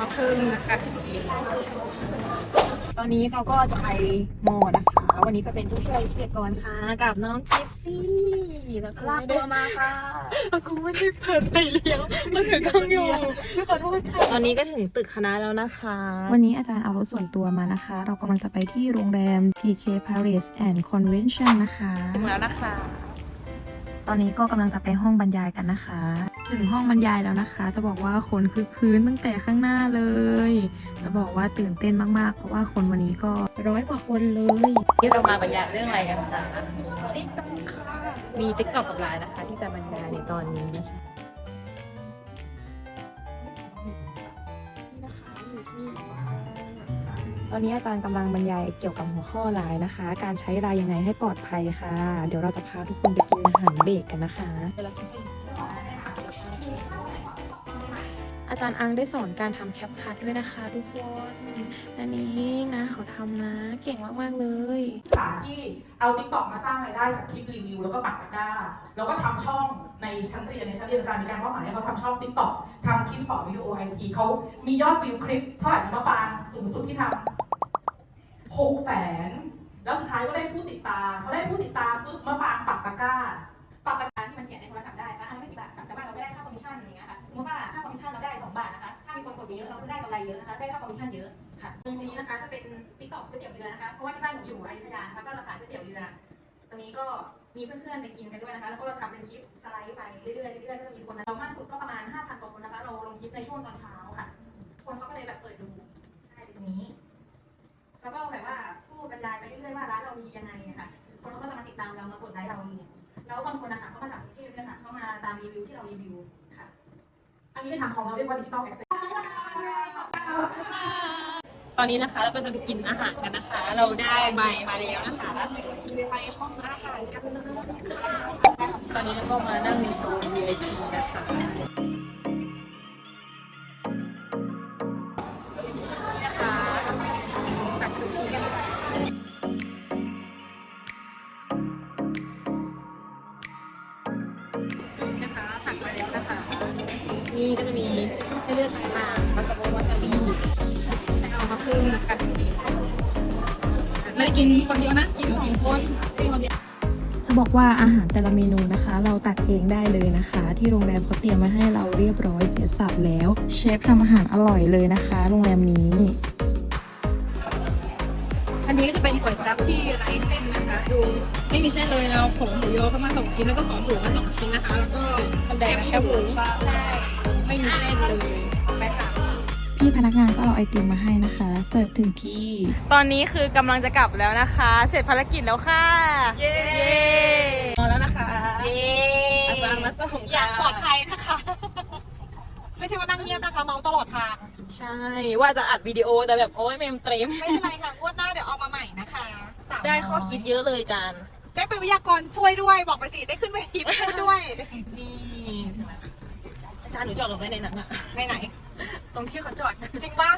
มาเพิ่มนะคะตอนนี้เราก็จะไปมอนะคะ วันนี้ไปเป็นผู้ช่วยวิทยากรค่ะ กับน้องกิฟซี่แล้วก็ลากตัวมาค่ะกูไม่ได้เปิดไฟเลี้ยวมันถือกล้องอยู่ขอโทษค่ะ ตอนนี้ก็ถึงตึกคณะแล้วนะคะ วันนี้อาจารย์เอารถส่วนตัวมานะคะ เรากำลังจะไปที่โรงแรม TK Paris and Convention นะคะ ถึงแล้วนะคะ ตอนนี้ก็กำลังจะไปห้องบรรยายกันนะคะ ถึงห้องบรรยายแล้วนะคะ จะบอกว่าคนคือคืนตั้งแต่ข้างหน้าเลย จะบอกว่าตื่นเต้นมากๆ เพราะว่าคนวันนี้ก็ร้อยกว่าคนเลยที่เรามาบรรยายเรื่องอะไรกันคะมีติ๊กต็อกกับไลน์นะคะ ที่จะบรรยายในตอนนี้นะคะ ตอนนี้อาจารย์กำลังบรรยายเกี่ยวกับหัวข้อไลน์นะคะ การใช้ไลน์ยังไงให้ปลอดภัยค่ะ เดี๋ยวเราจะพาทุกคนไปกินอาหารเบรกกันนะคะ อาจารย์อังได้สอนการทำแคปคัทด้วยนะคะ ทุกคน อันนี้นะเขาทำนะ เก่งมากๆเลยสามที่เอาติ๊กต็อกมาสร้างรายได้จากคลิปรีวิวแล้วก็ปักตะกร้าแล้วก็ทำช่องในชั้นเรียนในชั้นเรียนอาจารย์มีการมอบหมายให้เขาทำช่องติ๊กต็อกทำคลิปสอนวิดีโอไอทีเขามียอดวิวคลิปเท่าไหร่นะมะปางสูงสุดที่ทำ หกแสนแล้วสุดท้ายก็ได้ผู้ติดตามเขาได้ผู้ติดตามปุ๊บมะปางปักตะกร้าปักตะกร้าที่มันเขียนในโทรศัพท์ได้ค่ะอันนั้นไม่กี่บาทแต่ว่าเราก็ได้ค่าคอมมิชชั่นอย่างเงี้ยค่ะสมมติว่าค่าคอมมิชชั่นเราได้ 2 บาทนะคะ ถ้ามีคนกดเยอะเราก็จะได้กำไรเยอะนะคะ ได้ค่าคอมมิชชั่นเยอะค่ะตรงนี้นะคะจะเป็นติ๊กต็อกก๋วยเตี๋ยวเรือนะคะ เพราะว่าที่บ้านหนูอยู่อยุธยานะคะก็จะขายก๋วยเตี๋ยวเรือ ตรงนี้ก็มีเพื่อนๆไปกินกันด้วยนะคะ แล้วก็ทำเป็นคลิปสไลด์ไปเรื่อยๆเรื่อยๆก็จะมีคนเรามากสุดก็ประมาณ5,000กว่าคนนะคะ เราลงคลิปในช่วงตอนเช้าค่ะ คนเขาก็เลยแบบเปิดดูใช่ตรงนี้ แล้วก็แบบว่าพูดบรรยายไปเรื่อยๆว่าร้านเรามียังไงอะค่ะ คนเขาก็จะมาติดตามเรามากดไลค์เราเองแล้วบางคนนะคะเขามาจากกรุงเทพด้วยค่ะเขามาตามรีวิวที่เรารีวิวค่ะ อันนี้ในทางของเราเรียกว่าดิจิตอลแอคเซสตอนนี้นะคะเราก็จะไปกินอาหารกันนะคะ เราได้ใบมาแล้วนะคะไปห้องอาหารกันตอนนี้เราก็มานั่งในโซน VIP นะคะ นี่ก็จะมีให้เลือกต่างๆวาซาบิวาซาบิเอามาเพิ่มกันไม่ได้กินคนเดียวนะ กินสองคนกินคนเดียวจะบอกว่าอาหารแต่ละเมนูนะคะ เราตักเองได้เลยนะคะ ที่โรงแรมเขาเตรียมมาให้เราเรียบร้อยเสียสับแล้ว เชฟทำอาหารอร่อยเลยนะคะ โรงแรมนี้ อันนี้ก็จะเป็นก๋วยจั๊บที่ไร้เส้นนะคะ ดูไม่มีเส้นเลยเราของหมูโยเข้ามาสองชิ้นแล้วก็ของหมูมาสองชิ้นนะคะ แล้วก็แดงแค่หมูใช่ ไม่มีเส้นเลยไปค่ะพี่พนักงานก็เอาไอติมมาให้นะคะ เสิร์ฟถึงที่ ตอนนี้คือกำลังจะกลับแล้วนะคะ เสร็จภารกิจแล้วค่ะ เย้มาแล้วนะคะเย้อาจารย์มาส่งอย่างปลอดภัยนะคะ ไม่ใช่ว่านั่งเงียบนะคะเมาตลอดทาง ใช่ ว่าจะอัดวิดีโอแต่แบบโอ้ยเมมเต็มไม่เป็นไรค่ะงวดหน้าเดี๋ยวเอามาใหม่นะคะสามได้ข้อคิดเยอะเลยจานได้เป็นวิทยากรช่วยด้วยบอกไปสิ ได้ขึ้นเวทีพูด หนูจอดรถไว้ในนั้นอะไหนไหน ตรงที่เขาจอดๆจริงปะ